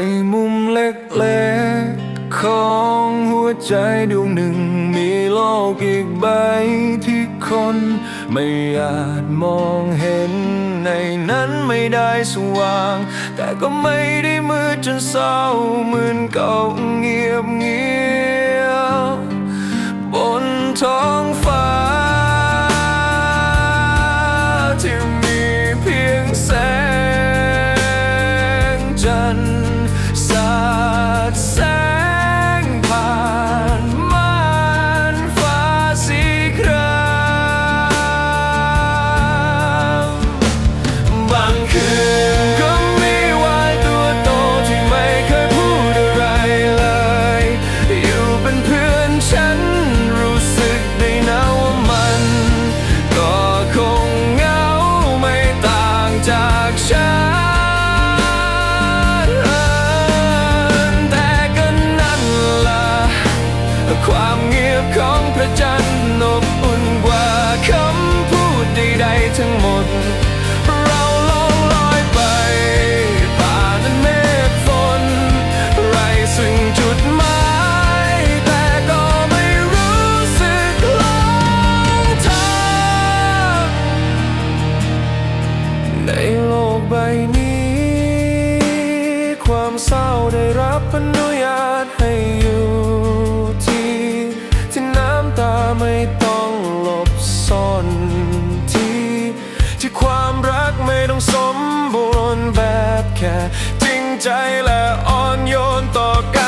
ในมุมเล็กๆ ของหัวใจดวงหนึ่ง มีโลกอีกใบที่คน ไม่อาจมองเห็น ในนั้นไม่ได้สว่าง แต่ก็ไม่ได้มืดจนเศร้าเหมือนเก่าเงียบเงียบบนท้องฟ้า ได้รับอนุญาตให้อยู่ที่ที่น้ำตาไม่ต้องหลบซ่อนที่ ที่ความรักไม่ต้องสมบูรณ์แบบแค่จริงใจและอ่อนโยนต่อกัน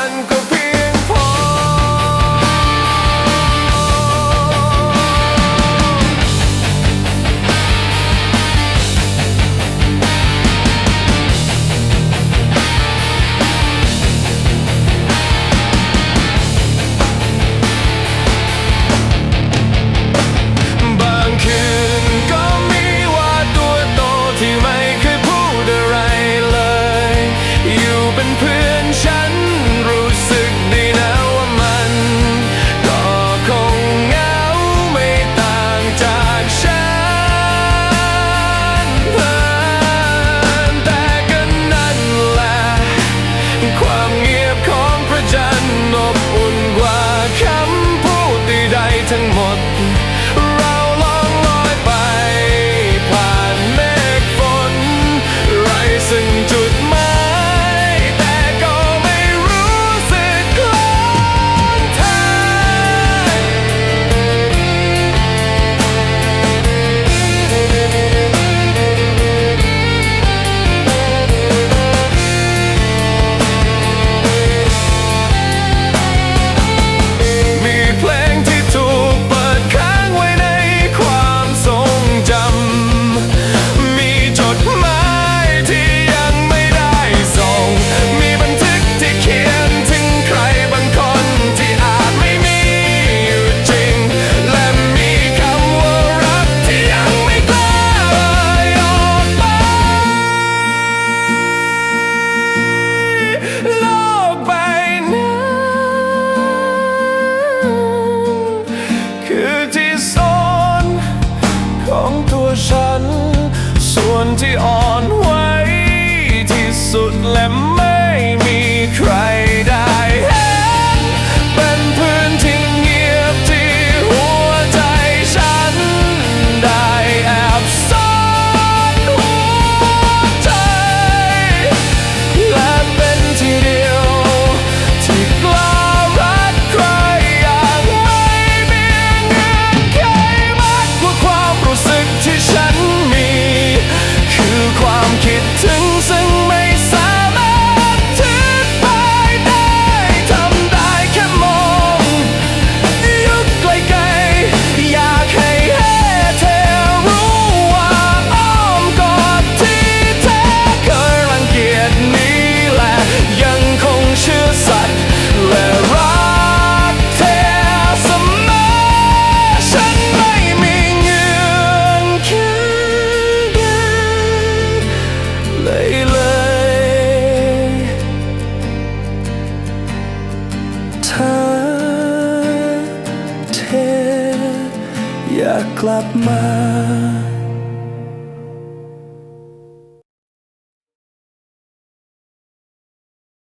one to all. อยากกลับมา